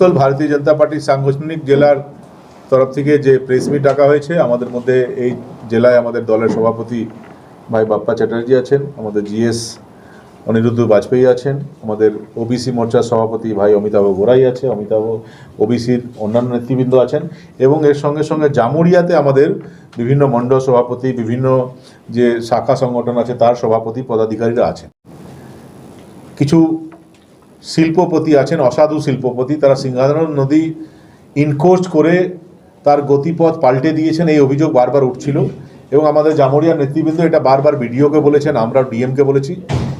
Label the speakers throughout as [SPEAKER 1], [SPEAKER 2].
[SPEAKER 1] দল ভারতীয় জনতা পার্টির সাংগঠনিক জেলার তরফ থেকে যে প্রেস মিট ডাকা হয়েছে, আমাদের মধ্যে এই জেলায় আমাদের দলের সভাপতি ভাই বাপ্পা চ্যাটার্জি আছেন, আমাদের জিএস অনিরুদ্ধ বাজপেয়ী আছেন, আমাদের ওবিসি মোর্চার সভাপতি ভাই অমিতাভ গোড়াই আছে, অমিতাভ ওবিসির অন্যান্য নেতৃবৃন্দ আছেন এবং এর সঙ্গে সঙ্গে জামুরিয়াতে আমাদের বিভিন্ন মণ্ডল সভাপতি, বিভিন্ন যে শাখা সংগঠন আছে, তার সভাপতি, পদাধিকারীরা আছেন। কিছু শিল্পপতি আছেন, অসাধু শিল্পপতি, তারা সিংহাধন নদী ইনকোর্স করে তার গতিপথ পাল্টে দিয়েছেন, এই অভিযোগ বারবার উঠছিল। এবং আমাদের জামুরিয়া নেতৃবৃন্দ এটা বারবার বিডিওকে বলেছেন, আমরা ডিএমকে বলেছি।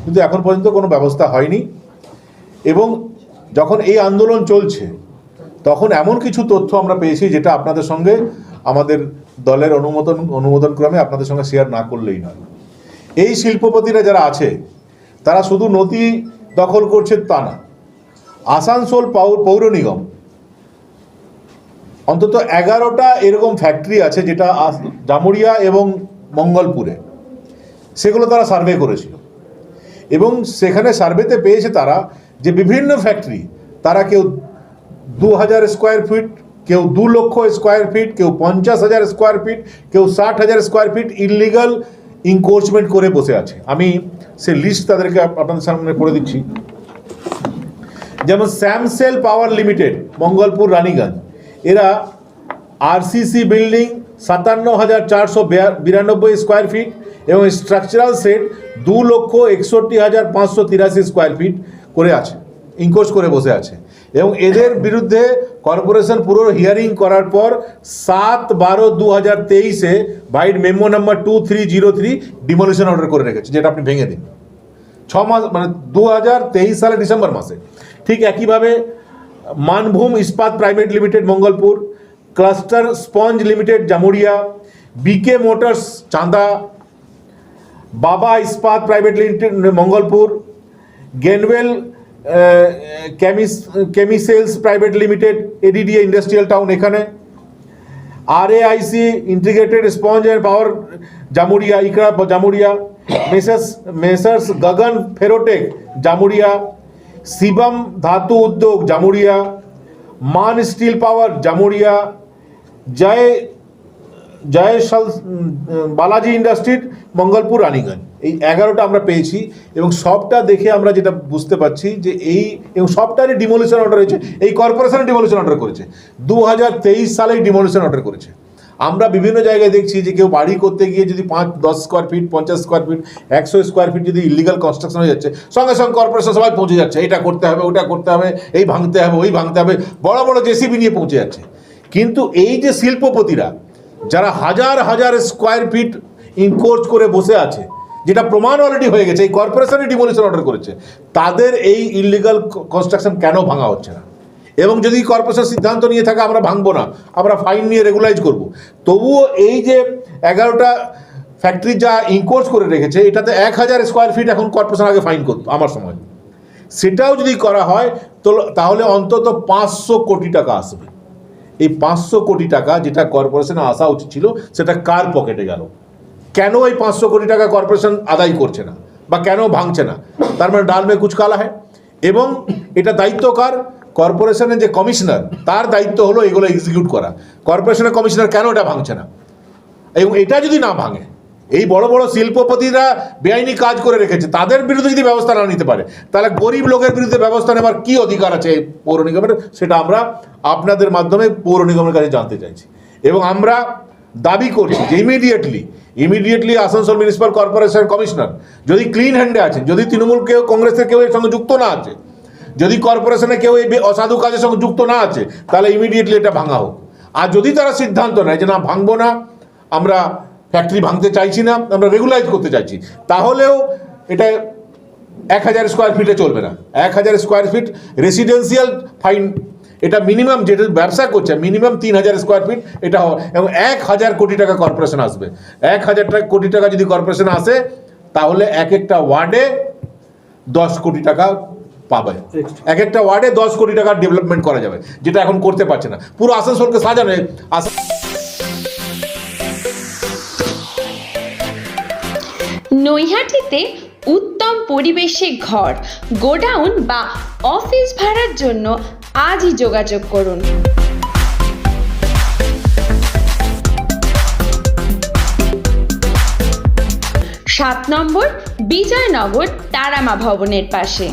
[SPEAKER 1] কিন্তু এখন পর্যন্ত কোনো ব্যবস্থা হয়নি। এবং যখন এই আন্দোলন চলছে, তখন এমন কিছু তথ্য আমরা পেয়েছি যেটা আপনাদের সঙ্গে আমাদের দলের অনুমোদন অনুমোদন ক্রমে আপনাদের সঙ্গে শেয়ার না করলেই নয়। এই শিল্পপতিরা যারা আছে, তারা শুধু নদী দখল করছে তা না। আসানসোল পৌর নিগম। অন্তত এগারোটা এরকম ফ্যাক্টরি আছে যেটা জামুরিয়া এবং মঙ্গলপুরে। সেগুলো তারা সার্ভে করেছিল। এবং সেখানে সার্ভেতে পেয়েছে তারা যে বিভিন্ন ফ্যাক্টরি তারা কেউ দু হাজার স্কোয়ার ফিট কেউ দু লক্ষ স্কোয়ার ফিট কেউ পঞ্চাশ হাজার স্কোয়ার ফিট কেউ ষাট হাজার স্কোয়ার ফিট ইলিগাল ইনকোর্চমেন্ট করে বসে আছে। আমি সে লিস্ট তাদেরকে আপ- আপনাদের সামনে পড়ে দিচ্ছি। যেমন স্যামসেল পাওয়ার লিমিটেড মঙ্গলপুর, রানীগঞ্জ। এরা আরসিসি বিল্ডিং সাতান্ন হাজার চারশো বিরানব্বই স্কোয়ার ফিট এবং স্ট্রাকচারাল সেট দু লক্ষ একষট্টি হাজার পাঁচশো তিরাশি স্কোয়ার ফিট করে আছে ইনকোর্স করে বসে আছে। এবং এদের বিরুদ্ধে কর্পোরেশন পুরো হিয়ারিং করার পর সাত বারো দু হাজার তেইশে byte memo number two three zero three demolition order করে রেখেছে, যেটা আপনি ভেঙে দিন। ছ মাস মানে দু হাজার তেইশ সালে ডিসেম্বর মাসে। ঠিক একইভাবে Manbhum Ispat private limited Mangalpur, cluster sponge limited Jamuria BK motors Chanda, Baba Ispat private limited Mangalpur, Gainwell কেমিস chemicals private limited ADDA industrial town এখানে। RAIC integrated sponge and power Jamuria Ikra Jamuria messrs messrs Gagan Ferrotech Jamuria Shivam Dhatu Udyog Jamuria মান still পাওয়ার জামুরিয়া জয় জয় সাল- উম, বালাজি ইন্ডাস্ট্রির মঙ্গলপুর রানীগঞ্জ এই এগারোটা আমরা পেয়েছি এবং সবটা দেখে আমরা যেটা বুঝতে পারছি যে এই এবং সবটারই ডিমোলিশন অর্ডার হয়েছে। এই কর্পোরেশন ডিমোলিশন অর্ডার করেছে। দু হাজার তেইশ সালেই ডিমোলিশন অর্ডার করেছে। আমরা বিভিন্ন জায়গায় দেখছি যে কেউ বাড়ি করতে গিয়ে যদি পাঁচ, দশ স্কোয়ার ফিট পঞ্চাশ স্কোয়ার ফিট একশো স্কোয়ার ফিট যদি ইলিগাল কনস্ট্রাকশন হয়ে যাচ্ছে, সঙ্গে সঙ্গে কর্পোরেশন সবাই পৌঁছে যাচ্ছে। এটা করতে হবে, ওটা করতে হবে, এই ভাঙতে হবে, ওই ভাঙতে হবে, বড় বড় জেসিবি নিয়ে পৌঁছে যাচ্ছে। কিন্তু এই যে শিল্পপতিরা, যারা হাজার হাজার স্কোয়ার ফিট ইনকোর্স করে বসে আছে যেটা প্রমাণ অলরেডি হয়ে গেছে, এই কর্পোরেশনই ডিমোলিশন অর্ডার করেছে, তাদের এই ইলিগাল কনস্ট্রাকশন কেন ভাঙা হচ্ছে না? এবং যদি কর্পোরেশন সিদ্ধান্ত নিয়ে থাকে, আমরা ভাঙবো না, আমরা ফাইন নিয়ে রেগুলাইজ করব। তবুও এই যে এগারোটা ফ্যাক্টরি যা ইনকোর্স করে রেখেছে, এটাতে এক হাজার স্কোয়ার ফিট এখন কর্পোরেশন আগে ফাইন করতো, আমার সময়। সেটাও যদি করা হয়, তো তাহলে অন্তত পাঁচশো কোটি টাকা আসবে। এই পাঁচশো কোটি টাকা যেটা কর্পোরেশনে আসা উচিত ছিল, সেটা কার পকেটে গেল? কেন এই পাঁচশো কোটি টাকা কর্পোরেশন আদায় করছে না? বা কেন ভাঙছে না? তার মানে ডাল মে কুচ হয় এবং এটা দায়িত্ব কার? কর্পোরেশনের যে কমিশনার তার দায়িত্ব হলো এগুলো এক্সিকিউট করা। কর্পোরেশনের কমিশনার কেন এটা ভাঙছে না? এবং এটা যদি না ভাঙে, এই বড় বড় শিল্পপতিরা বেআইনি কাজ করে রেখেছে, তাদের বিরুদ্ধে যদি ব্যবস্থা না নিতে পারে, তাহলে গরিব লোকের বিরুদ্ধে ব্যবস্থা নেওয়ার কি অধিকার আছে এই পৌর নিগমের? সেটা আমরা আপনাদের মাধ্যমে পৌর নিগমের কাছে জানতে চাইছি। এবং আমরা দাবি করছি যে immediately immediately Asansol municipal corporation commissioner যদি ক্লিন হ্যান্ডে আছেন যদি তৃণমূল কেউ, কংগ্রেসের কেউ এর সঙ্গে যুক্ত না আছে, যদি কর্পোরেশনে কেউ এই অসাধু কাজের সঙ্গে যুক্ত না আছে, তাহলে ইমিডিয়েটলি এটা ভাঙা হোক। আর যদি তারা সিদ্ধান্ত নেয় যে না, ভাঙবো না, আমরা ফ্যাক্টরি ভাঙতে চাইছি না, আমরা রেগুলাইজ করতে চাইছি, তাহলেও এটা এক হাজার স্কোয়ার ফিটে চলবে না। এক হাজার স্কোয়ার ফিট রেসিডেন্সিয়াল ফাইন এটা মিনিমাম যেটা ব্যবসা করছে মিনিমাম তিন হাজার স্কোয়ার ফিট এটা হওয়া এবং এক হাজার কোটি টাকা কর্পোরেশন আসবে। এক হাজার টাকা কোটি টাকা যদি কর্পোরেশন আসে তাহলে এক একটা ওয়ার্ডে দশ কোটি টাকা পাবে। এক একটা ওয়ার্ডে দশ কোটি টাকার ডেভেলপমেন্ট করা যাবে যেটা এখন করতে পারছে না। পুরো আসানসোলকে সাজানো আসাম
[SPEAKER 2] নৈহাটিতে উত্তম পরিবেশে ঘর গোডাউন বা অফিস ভাড়ার জন্য আজই যোগাযোগ করুন। সাত নম্বর বিজয়নগর তারামা ভবনের পাশে।